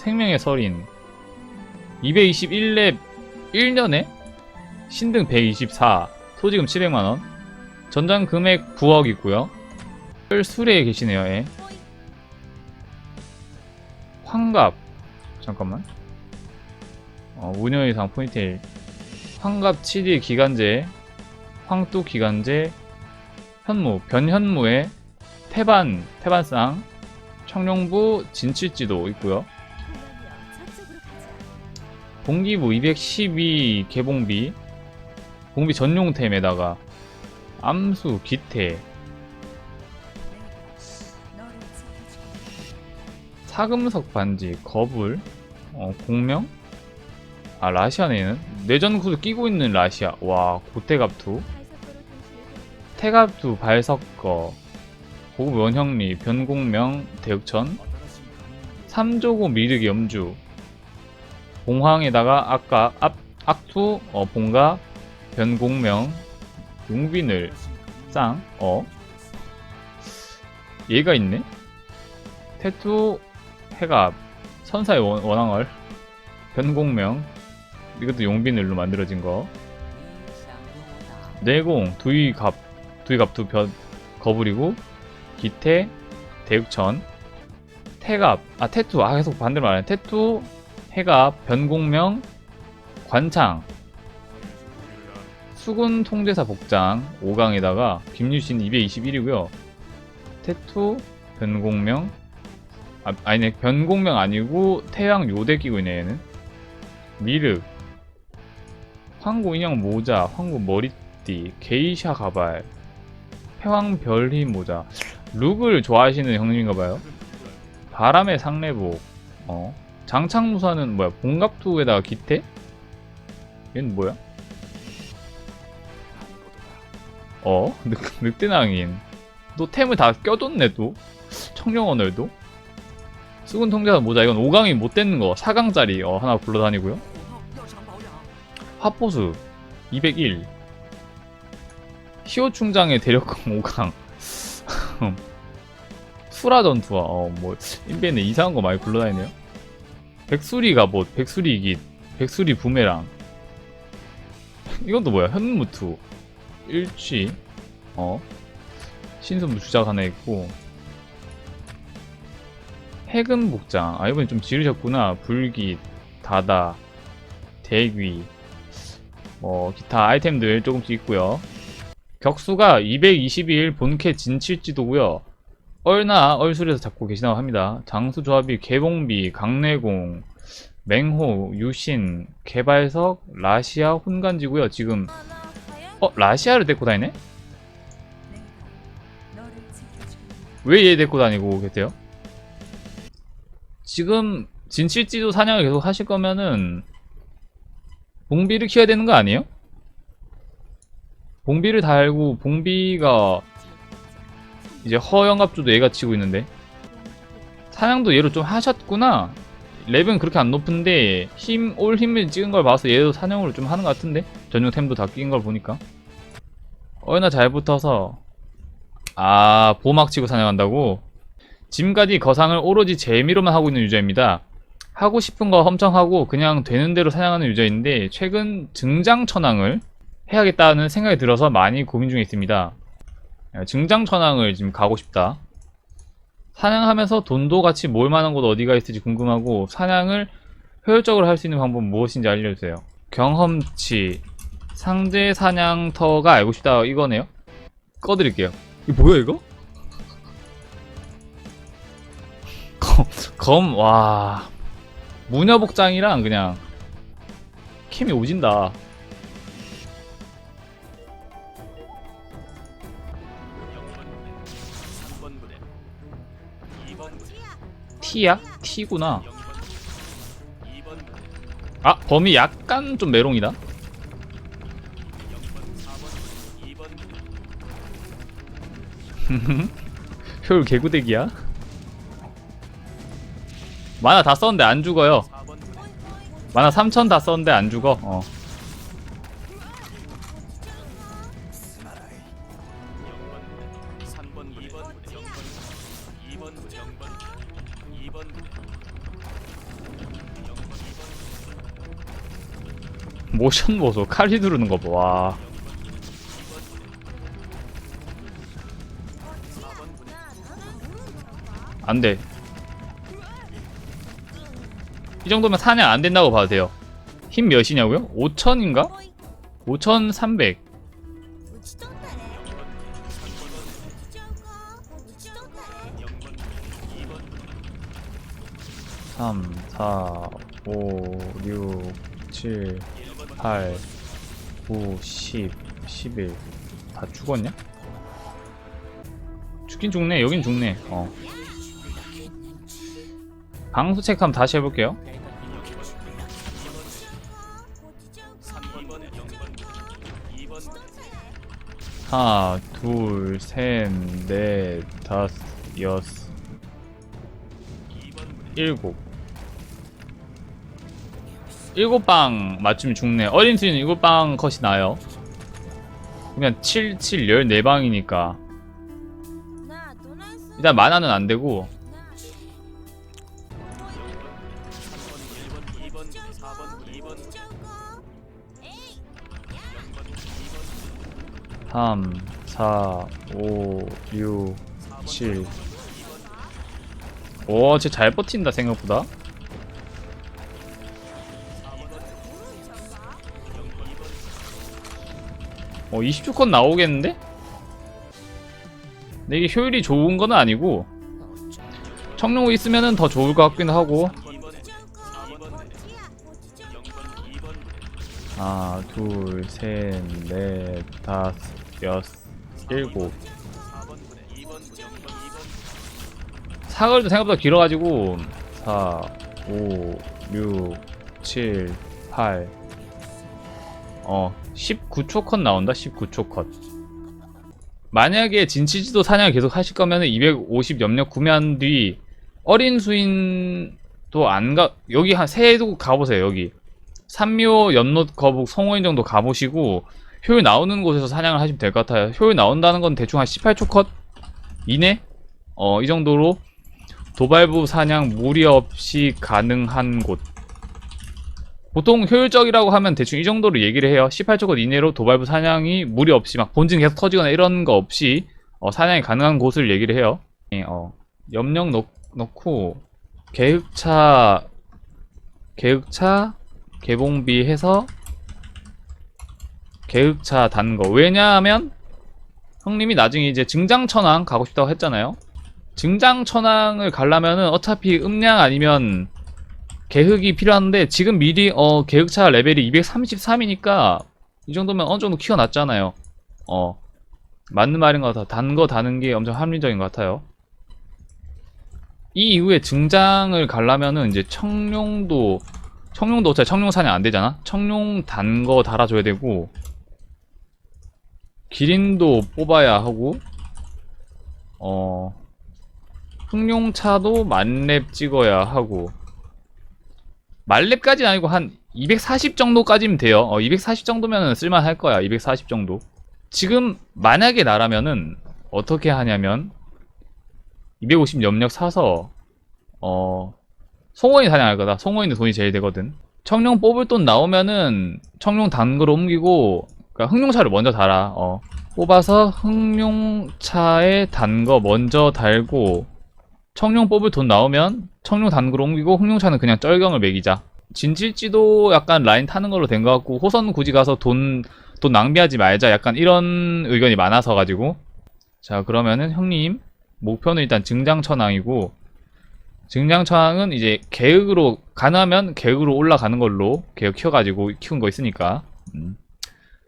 생명의 설인 221렙 1년에 신등 124 소지금 700만원 전장 금액 9억이고요. 수레에 계시네요 예. 환갑. 잠깐만. 어, 운영 이상 포인텔 환갑 7일 기간제 황뚜 기간제 현무 변현무에 태반 태반상 청룡부 진칠지도 있고요 봉기부 212 개봉비 봉비 전용템에다가 암수 기태 사금석 반지 거불 어, 공명? 아 라시아네는? 내전구도 끼고 있는 라시아. 와 고태갑투 태갑투 발석거 고급 원형리 변공명 대육천 삼조고 미륵 염주 봉황에다가 아까 앞 악투 어 봉가 변공명 용빈을 쌍 어? 얘가 있네? 태투 해갑 선사의 원, 원앙얼 변공명 이것도 용빈을로 만들어진 거. 내공 두이갑 두이갑투 변 거불이고 기태 대육천 태갑. 아 태투 아 계속 반대로 말하네. 태투 해갑 변공명 관창 수군 통제사 복장 5강에다가 김유신 221이고요. 태투 변공명 아, 아니네 변공명 아니고 태양 요대 끼고 있네 얘는. 미륵 황구 인형 모자 황구 머리띠 게이샤 가발 패왕 별힘 모자. 룩을 좋아하시는 형님인가봐요. 바람의 상례복 어 장창무사는 뭐야? 봉갑투에다가 기태? 얘는 뭐야? 어? 늑, 늑대낭인. 또 템을 다 껴줬네 또? 청룡언얼도? 수군 통제사 모자 이건 5강이 못 되는 거. 4강짜리. 어, 하나 굴러다니고요. 화포수. 201 히오 충장의 대력공 5강. 수라 전투와 어뭐 인벤에 이상한 거 많이 굴러다니네요 백수리 갑옷 백수리 이깃 백수리 부메랑. 또 뭐야? 현무투. 일취. 어? 신선무 주작 하나 있고. 해금 복장. 아 이번엔 좀 지르셨구나. 불기 다다 대귀. 뭐 기타 아이템들 조금씩 있고요. 격수가 221 본캐 진칠지도고요 얼나 얼술에서 잡고 계시다고 합니다 장수 조합이 개봉비 강내공 맹호 유신 개발석 라시아 혼간지고요 지금 어 라시아를 데리고 다니네 왜 얘 데리고 다니고 계세요? 지금 진실지도 사냥을 계속 하실 거면은 봉비를 키워야 되는 거 아니에요? 봉비를 달고 봉비가 이제 허영갑주도 얘가 치고 있는데 사냥도 얘로 좀 하셨구나 랩은 그렇게 안 높은데 힘, 올 힘을 찍은 걸 봐서 얘도 사냥으로 좀 하는 것 같은데 전용템도 다 끼는 걸 보니까 얼나 잘 붙어서 아 보막 치고 사냥한다고? 지금까지 거상을 오로지 재미로만 하고 있는 유저입니다. 하고 싶은 거 엄청 하고 그냥 되는 대로 사냥하는 유저인데 최근 증장천왕을 해야겠다는 생각이 들어서 많이 고민 중에 있습니다. 증장천왕을 지금 가고 싶다. 사냥하면서 돈도 같이 모을 만한 곳 어디가 있을지 궁금하고 사냥을 효율적으로 할 수 있는 방법 무엇인지 알려주세요. 경험치 상대 사냥터가 알고 싶다 이거네요. 꺼드릴게요. 이거 뭐야 이거? 검, 검, 와. 무녀복장이랑 그냥 캠이 오진다. T야? T구나. 아, 범이 약간 좀 메롱이다. 효율 개구대기야. 만화 다 썼는데 안 죽어요. 만화 3000다 썼는데 안 죽어. 어. 모션 보소 칼이 누르는 거 봐. 와. 안 돼. 이 정도면 사냥 안 된다고 봐도 돼요. 힘 몇이냐고요? 5000인가? 5300. 3, 4, 5, 6, 7, 8, 9, 10, 11. 다 죽었냐? 죽긴 죽네. 여긴 죽네. 어. 방수 체크 한번 다시 해볼게요. 하나, 둘, 셋, 넷, 다섯, 여섯, 일곱. 일곱 방 맞추면 죽네. 어린 트윈 일곱 방 컷이 나요. 그냥 7, 7, 14방이니까. 일단 만화는 안 되고. 삼, 사, 5, 6, 7오 쟤 잘 버틴다, 생각보다. 어 20주권 나오겠는데? 근데 이게 효율이 좋은 건 아니고 청룡이 있으면 더 좋을 것 같긴 하고. 하나 둘셋넷 다섯 여섯 일곱. 사거리도 생각보다 길어가지고. 4 5 6 7 8 어, 19초 컷 나온다, 19초 컷. 만약에 진치지도 사냥을 계속 하실 거면 250 염력 구매한 뒤, 어린 수인도 안 가, 여기 한 세도 가보세요, 여기. 산묘, 연못, 거북, 성호인 정도 가보시고 효율 나오는 곳에서 사냥을 하시면 될 것 같아요. 효율 나온다는 건 대충 한 18초 컷 이내? 어, 이 정도로 도발부 사냥 무리 없이 가능한 곳. 보통 효율적이라고 하면 대충 이 정도로 얘기를 해요. 18초 컷 이내로 도발부 사냥이 무리 없이 막 본진 계속 터지거나 이런 거 없이 어, 사냥이 가능한 곳을 얘기를 해요. 예, 어, 염력 넣, 넣고 계획차 계획차 개봉비 해서 계획차 단 거. 왜냐하면 형님이 나중에 이제 증장천왕 가고 싶다고 했잖아요. 증장천왕을 가려면은 어차피 음량 아니면 계획이 필요한데 지금 미리 어 계획차 레벨이 233이니까 이 정도면 어느 정도 키워놨잖아요. 어 맞는 말인 것 같아. 단거 다는 게 엄청 합리적인 것 같아요. 이 이후에 증장을 가려면은 이제 청룡도 청룡도 어차피 청룡 사냥 안 되잖아? 청룡 단 거 달아줘야 되고, 기린도 뽑아야 하고, 어, 흑룡차도 만렙 찍어야 하고, 만렙까지는 아니고 한 240 정도까지면 돼요. 어, 240 정도면 쓸만할 거야. 240 정도. 지금 만약에 나라면은 어떻게 하냐면 250 염력 사서 어 송호인 사냥할 거다. 송호인은 돈이 제일 되거든. 청룡 뽑을 돈 나오면은 청룡 단거로 옮기고 그러니까 흑룡차를 먼저 달아. 어. 뽑아서 흑룡차에 단 거 먼저 달고 청룡 뽑을 돈 나오면 청룡 단거로 옮기고 흑룡차는 그냥 쩔경을 매기자. 진질지도 약간 라인 타는 걸로 된 것 같고 호선 굳이 가서 돈, 돈 낭비하지 말자. 약간 이런 의견이 많아서 가지고 자 그러면은 형님 목표는 일단 증장천왕이고 증장천왕은 이제 계획으로 가능하면 계획으로 올라가는 걸로 계획 키워가지고 키운 거 있으니까 음.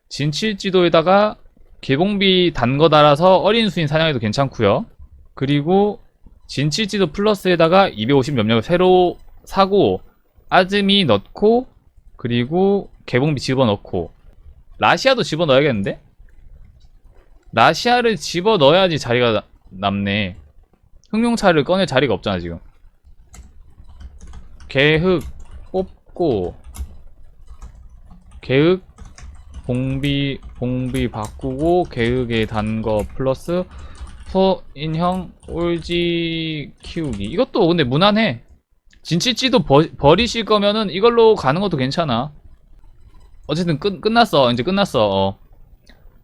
진칠지도에다가 개봉비 단 거 달아서 어린 수인 사냥해도 괜찮고요 그리고 진칠지도 플러스에다가 250 염력을 새로 사고 아즈미 넣고 그리고 개봉비 집어넣고. 라시아도 집어넣어야겠는데? 라시아를 집어넣어야지 자리가 나- 남네. 흑룡차를 꺼낼 자리가 없잖아 지금. 계획 뽑고 계획 봉비 봉비 바꾸고 계획에 단거 플러스 소인형 올지 키우기 이것도 근데 무난해 진치찌도 버, 버리실 거면은 이걸로 가는 것도 괜찮아. 어쨌든 끝, 끝났어. 이제 끝났어. 어.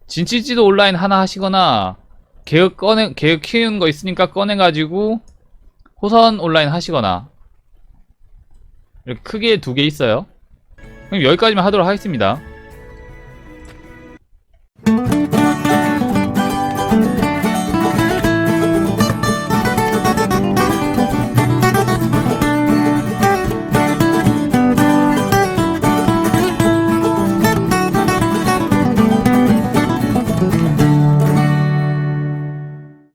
진치찌도 온라인 하나 하시거나 계획 꺼내 계획 키우는 거 있으니까 꺼내 가지고 호선 온라인 하시거나 이렇게 크게 두 개 있어요. 그럼 여기까지만 하도록 하겠습니다.